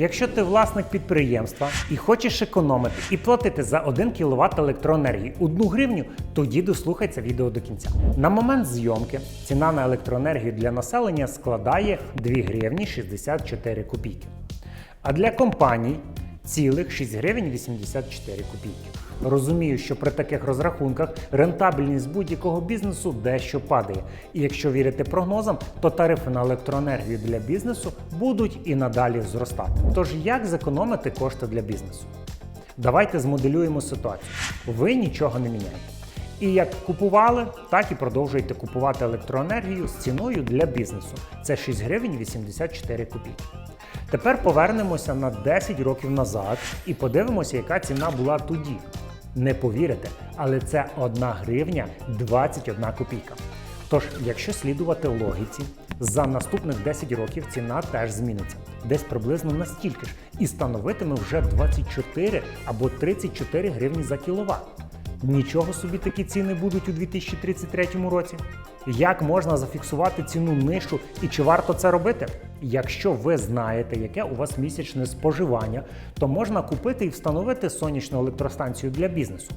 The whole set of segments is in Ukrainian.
Якщо ти власник підприємства і хочеш економити і платити за 1 кВт електроенергії 1 гривню, тоді дослухайся відео до кінця. На момент зйомки ціна на електроенергію для населення складає 2 гривні 64 копійки. А для компаній цілих 6 гривень 84 копійки. Розумію, що при таких розрахунках рентабельність будь-якого бізнесу дещо падає. І якщо вірити прогнозам, то тарифи на електроенергію для бізнесу будуть і надалі зростати. Тож як зекономити кошти для бізнесу? Давайте змоделюємо ситуацію. Ви нічого не міняєте. І як купували, так і продовжуєте купувати електроенергію з ціною для бізнесу. Це 6 гривень 84 копійки. Тепер повернемося на 10 років назад і подивимося, яка ціна була тоді. Не повірите, але це 1 гривня 21 копійка. Тож, якщо слідувати логіці, за наступних 10 років ціна теж зміниться, десь приблизно настільки ж, і становитиме вже 24 або 34 гривні за кіловат. Нічого собі такі ціни будуть у 2033 році. Як можна зафіксувати ціну нижчу і чи варто це робити? Якщо ви знаєте, яке у вас місячне споживання, то можна купити і встановити сонячну електростанцію для бізнесу.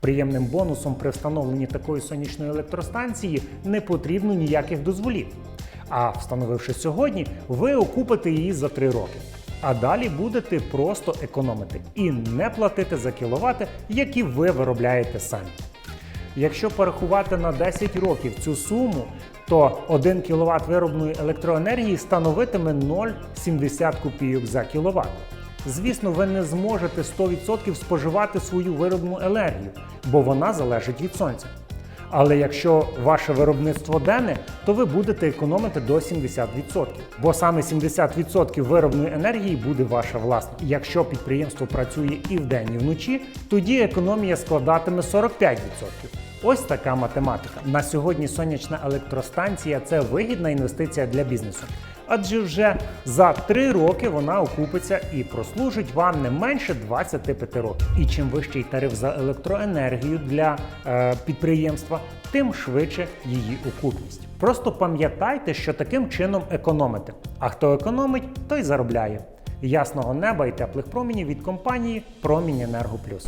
Приємним бонусом при встановленні такої сонячної електростанції не потрібно ніяких дозволів. А встановивши сьогодні, ви окупите її за 3 роки. А далі будете просто економити і не платити за кіловати, які ви виробляєте самі. Якщо порахувати на 10 років цю суму, то 1 кВт виробленої електроенергії становитиме 0,70 копійок за кіловат. Звісно, ви не зможете 100% споживати свою вироблену енергію, бо вона залежить від сонця. Але якщо ваше виробництво денне, то ви будете економити до 70%, бо саме 70% виробної енергії буде ваша власна. Якщо підприємство працює і вдень, і вночі, тоді економія складатиме 45%. Ось така математика. На сьогодні сонячна електростанція це вигідна інвестиція для бізнесу. Адже вже за 3 роки вона окупиться і прослужить вам не менше 25 років. І чим вищий тариф за електроенергію для е, підприємства, тим швидше її окупність. Просто пам'ятайте, що таким чином економите. А хто економить, той заробляє. Ясного неба і теплих промінів від компанії Промінь Енерго Плюс.